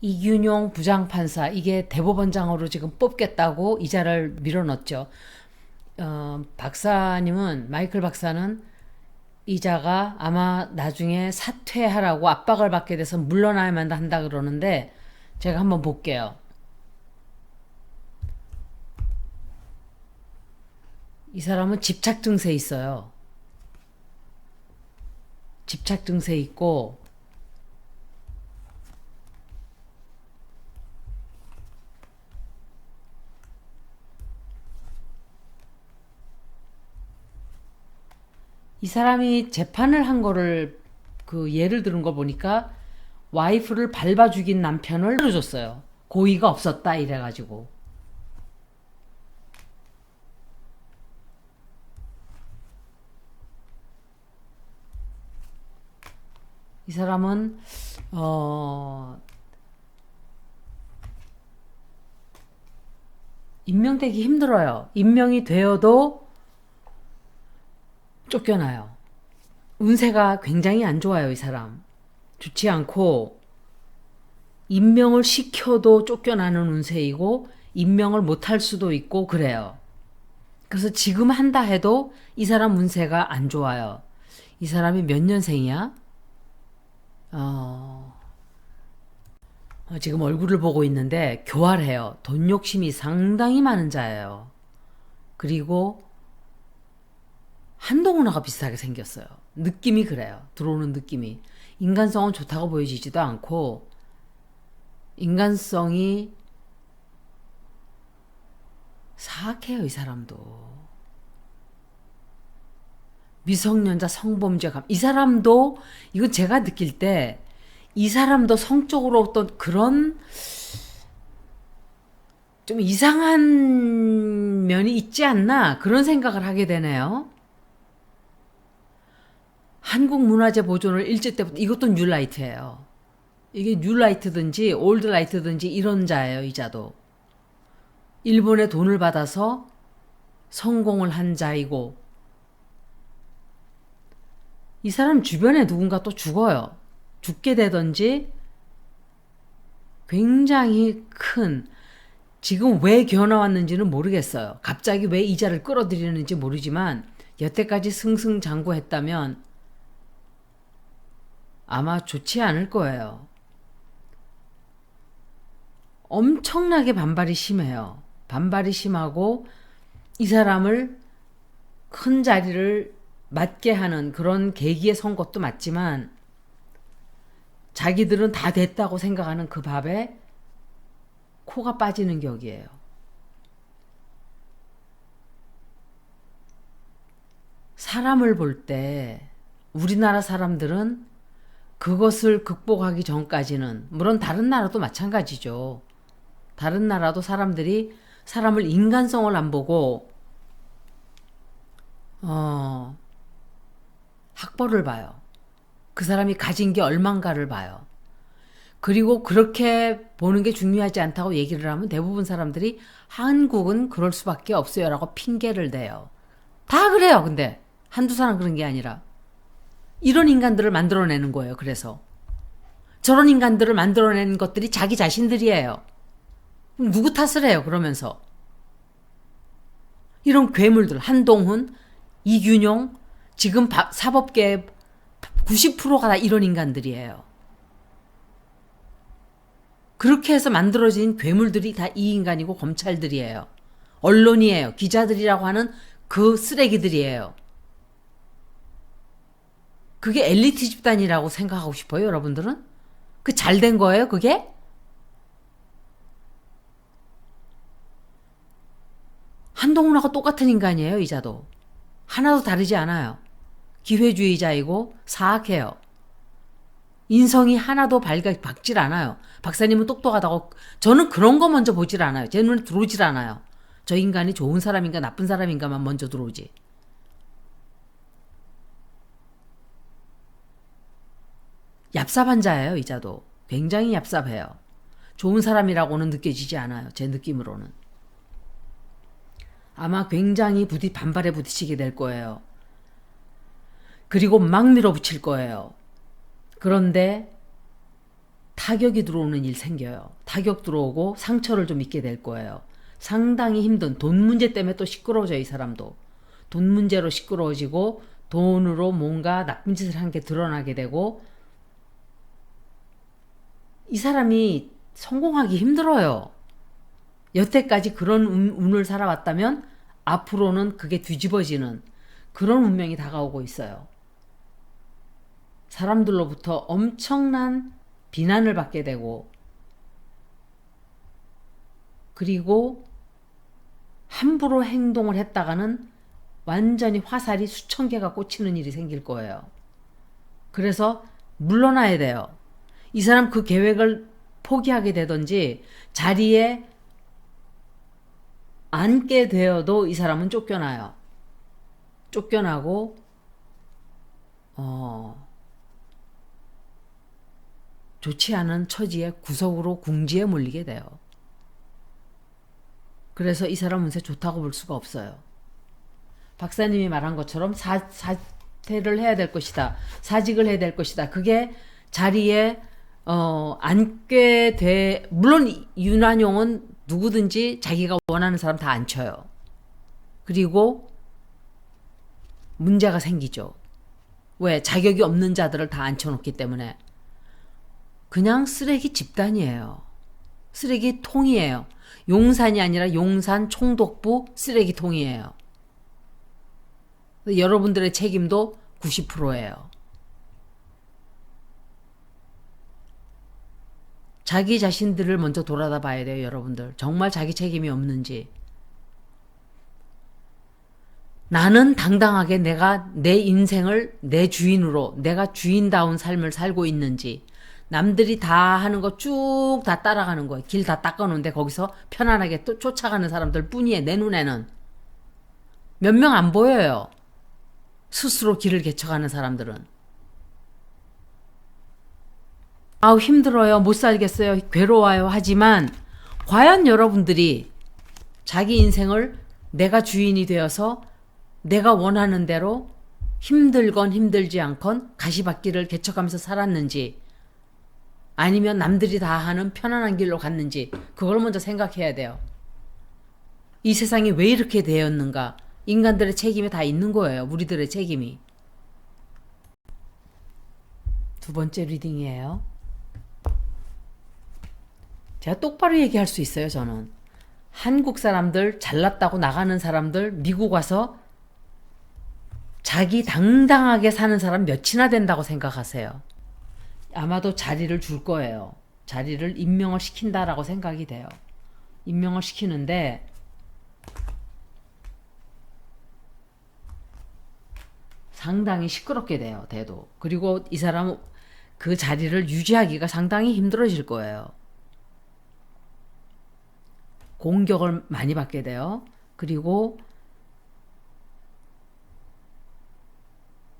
이균용 부장판사 이게 대법원장으로 지금 뽑겠다고 이자를 밀어넣었죠. 어, 박사님은 마이클 박사는 이자가 아마 나중에 사퇴하라고 압박을 받게 돼서 물러나야만 한다 그러는데 제가 한번 볼게요. 이 사람은 집착 증세 있어요. 집착 증세 있고 이 사람이 재판을 한 거를 그 예를 들은 거 보니까 와이프를 밟아 죽인 남편을 줬어요. 고의가 없었다 이래가지고. 이 사람은 어 임명되기 힘들어요. 임명이 되어도 쫓겨나요. 운세가 굉장히 안 좋아요, 이 사람. 좋지 않고 임명을 시켜도 쫓겨나는 운세이고 임명을 못할 수도 있고 그래요. 그래서 지금 한다 해도 이 사람 운세가 안 좋아요. 이 사람이 몇 년생이야? 어, 어, 지금 얼굴을 보고 있는데 교활해요. 돈 욕심이 상당히 많은 자예요. 그리고 한동훈하고 비슷하게 생겼어요. 느낌이 그래요. 들어오는 느낌이. 인간성은 좋다고 보여지지도 않고, 인간성이 사악해요, 이 사람도. 미성년자 성범죄 감. 이 사람도, 이건 제가 느낄 때, 이 사람도 성적으로 어떤 그런, 좀 이상한 면이 있지 않나? 그런 생각을 하게 되네요. 한국 문화재 보존을 일제 때부터 이것도 뉴라이트예요. 이게 뉴라이트든지 올드라이트든지 이런 자예요, 이 자도. 일본의 돈을 받아서 성공을 한 자이고 이 사람 주변에 누군가 또 죽어요. 죽게 되든지 굉장히 큰 지금 왜 기어나 왔는지는 모르겠어요. 갑자기 왜 이자를 끌어들이는지 모르지만 여태까지 승승장구했다면 아마 좋지 않을 거예요. 엄청나게 반발이 심해요. 반발이 심하고 이 사람을 큰 자리를 맡게 하는 그런 계기에 선 것도 맞지만 자기들은 다 됐다고 생각하는 그 밥에 코가 빠지는 격이에요. 사람을 볼 때 우리나라 사람들은 그것을 극복하기 전까지는 물론 다른 나라도 마찬가지죠. 다른 나라도 사람들이 사람을 인간성을 안 보고 어 학벌을 봐요. 그 사람이 가진 게 얼만가를 봐요. 그리고 그렇게 보는 게 중요하지 않다고 얘기를 하면 대부분 사람들이 한국은 그럴 수밖에 없어요라고 핑계를 대요. 다 그래요, 근데. 한두 사람 그런 게 아니라. 이런 인간들을 만들어내는 거예요, 그래서. 저런 인간들을 만들어낸 것들이 자기 자신들이에요. 누구 탓을 해요, 그러면서. 이런 괴물들, 한동훈, 이균용, 지금 사법계 90%가 다 이런 인간들이에요. 그렇게 해서 만들어진 괴물들이 다 이 인간이고 검찰들이에요. 언론이에요. 기자들이라고 하는 그 쓰레기들이에요. 그게 엘리트 집단이라고 생각하고 싶어요, 여러분들은? 그 잘 된 거예요, 그게? 한동훈하고 똑같은 인간이에요, 이자도. 하나도 다르지 않아요. 기회주의자이고 사악해요. 인성이 하나도 밝아, 박질 않아요. 박사님은 똑똑하다고. 저는 그런 거 먼저 보질 않아요. 제 눈에 들어오질 않아요. 저 인간이 좋은 사람인가 나쁜 사람인가만 먼저 들어오지. 얍삽한 자예요, 이자도. 굉장히 얍삽해요. 좋은 사람이라고는 느껴지지 않아요. 제 느낌으로는. 아마 굉장히 부딪, 반발에 부딪히게 될 거예요. 그리고 막 밀어붙일 거예요. 그런데 타격이 들어오는 일 생겨요. 타격 들어오고 상처를 좀 입게 될 거예요. 상당히 힘든 돈 문제 때문에 또 시끄러워져요, 이 사람도. 돈 문제로 시끄러워지고 돈으로 뭔가 나쁜 짓을 한 게 드러나게 되고 이 사람이 성공하기 힘들어요. 여태까지 그런 운, 운을 살아왔다면 앞으로는 그게 뒤집어지는 그런 운명이 다가오고 있어요. 사람들로부터 엄청난 비난을 받게 되고 그리고 함부로 행동을 했다가는 완전히 화살이 수천 개가 꽂히는 일이 생길 거예요. 그래서 물러나야 돼요. 이 사람 그 계획을 포기하게 되든지 자리에 앉게 되어도 이 사람은 쫓겨나요. 쫓겨나고 어 좋지 않은 처지의 구석으로 궁지에 몰리게 돼요. 그래서 이 사람 운세 좋다고 볼 수가 없어요. 박사님이 말한 것처럼 사, 사퇴를 해야 될 것이다. 사직을 해야 될 것이다. 그게 자리에 어, 앉게 돼 물론 윤환용은 누구든지 자기가 원하는 사람 다 앉혀요. 그리고 문제가 생기죠. 왜? 자격이 없는 자들을 다 앉혀놓기 때문에. 그냥 쓰레기 집단이에요. 쓰레기 통이에요. 용산이 아니라 용산 총독부 쓰레기통이에요. 여러분들의 책임도 90%예요. 자기 자신들을 먼저 돌아다 봐야 돼요, 여러분들. 정말 자기 책임이 없는지. 나는 당당하게 내가 내 인생을 내 주인으로, 내가 주인다운 삶을 살고 있는지, 남들이 다 하는 거 쭉 다 따라가는 거예요. 길 다 닦아놓은데 거기서 편안하게 또 쫓아가는 사람들 뿐이에요. 내 눈에는. 몇 명 안 보여요. 스스로 길을 개척하는 사람들은. 아우, 힘들어요. 못 살겠어요. 괴로워요. 하지만, 과연 여러분들이 자기 인생을 내가 주인이 되어서 내가 원하는 대로 힘들건 힘들지 않건 가시밭길을 개척하면서 살았는지, 아니면 남들이 다 하는 편안한 길로 갔는지 그걸 먼저 생각해야 돼요. 이 세상이 왜 이렇게 되었는가? 인간들의 책임이 다 있는 거예요. 우리들의 책임이. 두 번째 리딩이에요. 제가 똑바로 얘기할 수 있어요, 저는. 한국 사람들, 잘났다고 나가는 사람들, 미국 와서 자기 당당하게 사는 사람 몇이나 된다고 생각하세요? 아마도 자리를 줄 거예요. 자리를 임명을 시킨다라고 생각이 돼요. 임명을 시키는데 상당히 시끄럽게 돼요. 대도. 그리고 이 사람 그 자리를 유지하기가 상당히 힘들어질 거예요. 공격을 많이 받게 돼요. 그리고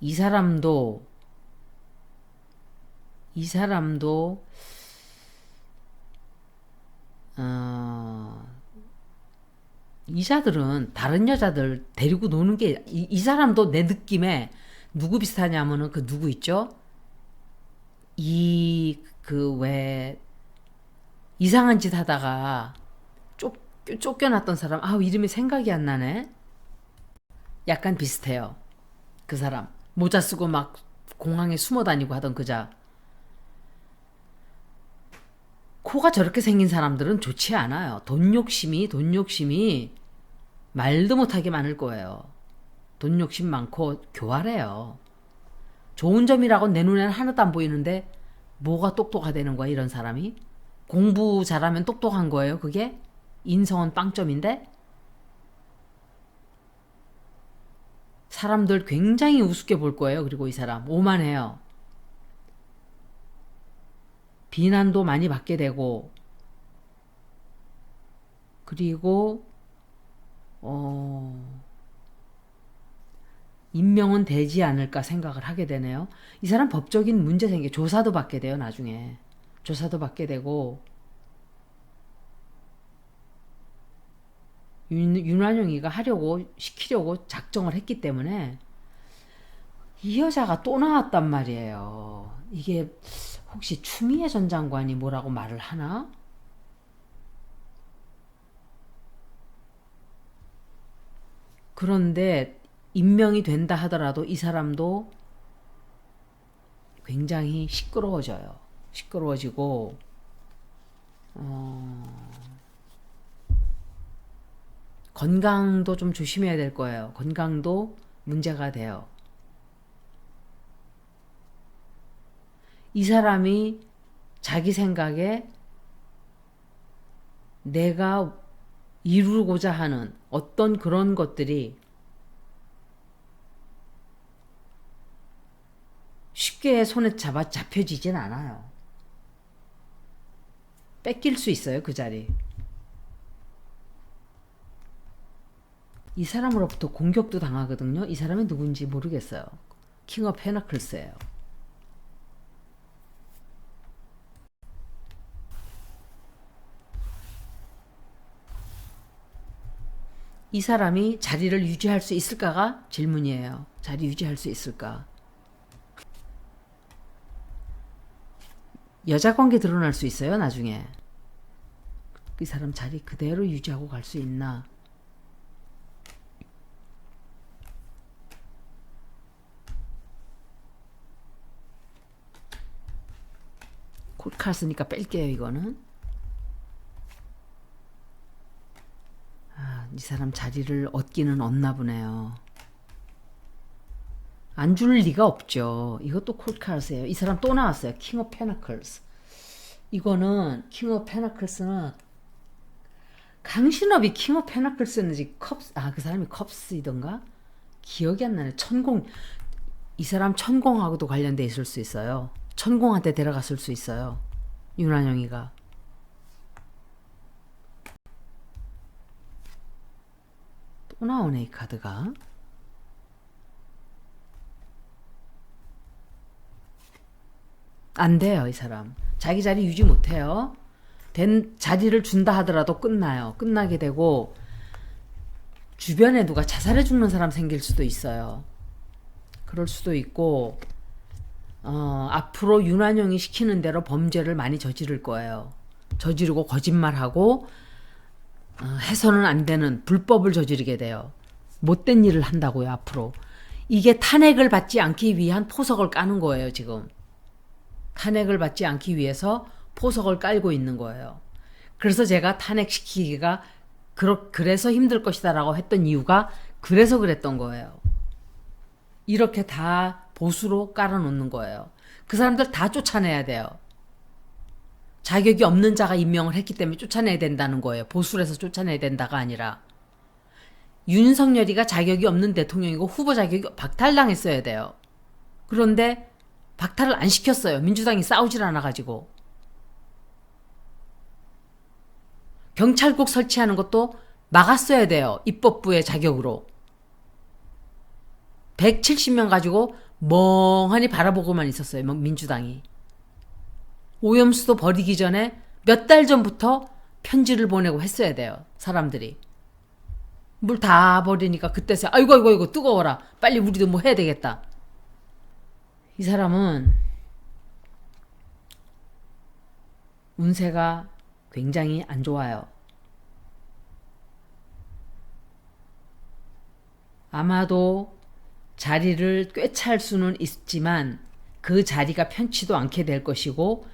이 사람도 이 사람도 어, 이자들은 다른 여자들 데리고 노는 게이 사람도 내 느낌에 누구 비슷하냐면은 그 누구 있죠? 이 그 왜 이상한 짓 하다가 쫓, 쫓겨났던 사람 아 이름이 생각이 안 나네. 약간 비슷해요. 그 사람 모자 쓰고 막 공항에 숨어 다니고 하던 그자. 코가 저렇게 생긴 사람들은 좋지 않아요. 돈 욕심이, 돈 욕심이 말도 못하게 많을 거예요. 돈 욕심 많고 교활해요. 좋은 점이라고 내 눈에는 하나도 안 보이는데 뭐가 똑똑하다는 거야, 이런 사람이? 공부 잘하면 똑똑한 거예요, 그게? 인성은 빵점인데? 사람들 굉장히 우습게 볼 거예요, 그리고 이 사람. 오만해요. 비난도 많이 받게 되고 그리고 어 임명은 되지 않을까 생각을 하게 되네요. 이 사람 법적인 문제 생겨 조사도 받게 돼요, 나중에. 조사도 받게 되고 윤, 윤환영이가 하려고 시키려고 작정을 했기 때문에 이 여자가 또 나왔단 말이에요. 이게 혹시 추미애 전 장관이 뭐라고 말을 하나? 그런데 임명이 된다 하더라도 이 사람도 굉장히 시끄러워져요. 시끄러워지고 어, 건강도 좀 조심해야 될 거예요. 건강도 문제가 돼요. 이 사람이 자기 생각에 내가 이루고자 하는 어떤 그런 것들이 쉽게 손에 잡아 잡혀지진 않아요. 뺏길 수 있어요, 그 자리. 이 사람으로부터 공격도 당하거든요. 이 사람이 누군지 모르겠어요. 킹 오브 페나클스예요. 이 사람이 자리를 유지할 수 있을까가 질문이에요. 자리 유지할 수 있을까? 여자 관계 드러날 수 있어요, 나중에. 이 사람 자리 그대로 유지하고 갈 수 있나? 콜칼 쓰니까 뺄게요, 이거는. 아, 이 사람 자리를 얻기는 얻나 보네요. 안 줄 리가 없죠. 이것도 콜칼스예요. 이 사람 또 나왔어요. 킹 오브 페나클스. 이거는 킹 오브 페나클스는 강신업이 킹 오브 페나클스는지 컵스 아그 사람이 컵스이던가 기억이 안 나네. 천공 이 사람 천공하고도 관련돼 있을 수 있어요. 천공한테 데려갔을 수 있어요. 윤한영이가. 또 나오네 이 카드가. 안 돼요 이 사람. 자기 자리 유지 못해요. 된 자리를 준다 하더라도 끝나요. 끝나게 되고 주변에 누가 자살해 죽는 사람 생길 수도 있어요. 그럴 수도 있고 어, 앞으로 윤한영이 시키는 대로 범죄를 많이 저지를 거예요. 저지르고 거짓말하고 어, 해서는 안 되는 불법을 저지르게 돼요. 못된 일을 한다고요, 앞으로. 이게 탄핵을 받지 않기 위한 포석을 까는 거예요, 지금. 탄핵을 받지 않기 위해서 포석을 깔고 있는 거예요. 그래서 제가 탄핵시키기가 그러, 그래서 힘들 것이다라고 했던 이유가 그래서 그랬던 거예요. 이렇게 다 보수로 깔아놓는 거예요. 그 사람들 다 쫓아내야 돼요. 자격이 없는 자가 임명을 했기 때문에 쫓아내야 된다는 거예요. 보수에서 쫓아내야 된다가 아니라. 윤석열이가 자격이 없는 대통령이고 후보 자격이 박탈당했어야 돼요. 그런데 박탈을 안 시켰어요. 민주당이 싸우질 않아가지고. 경찰국 설치하는 것도 막았어야 돼요. 입법부의 자격으로. 170명 가지고 멍하니 바라보고만 있었어요. 뭐 민주당이. 오염수도 버리기 전에 몇 달 전부터 편지를 보내고 했어야 돼요. 사람들이. 물 다 버리니까 그때서 아이고 아이고 아이고 뜨거워라. 빨리 우리도 뭐 해야 되겠다. 이 사람은 운세가 굉장히 안 좋아요. 아마도 자리를 꿰찰 수는 있지만 그 자리가 편치도 않게 될 것이고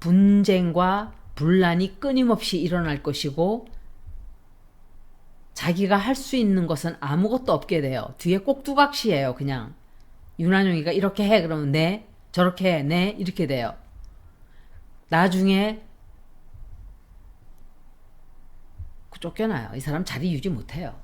분쟁과 분란이 끊임없이 일어날 것이고 자기가 할 수 있는 것은 아무것도 없게 돼요. 뒤에 꼭두각시예요, 그냥. 윤한용이가 이렇게 해 그러면 네, 저렇게 해, 네 이렇게 돼요. 나중에 쫓겨나요. 이 사람 자리 유지 못해요.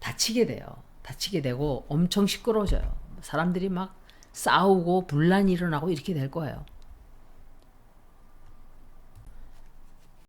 다치게 돼요. 다치게 되고 엄청 시끄러워져요. 사람들이 막 싸우고 분란이 일어나고 이렇게 될 거예요.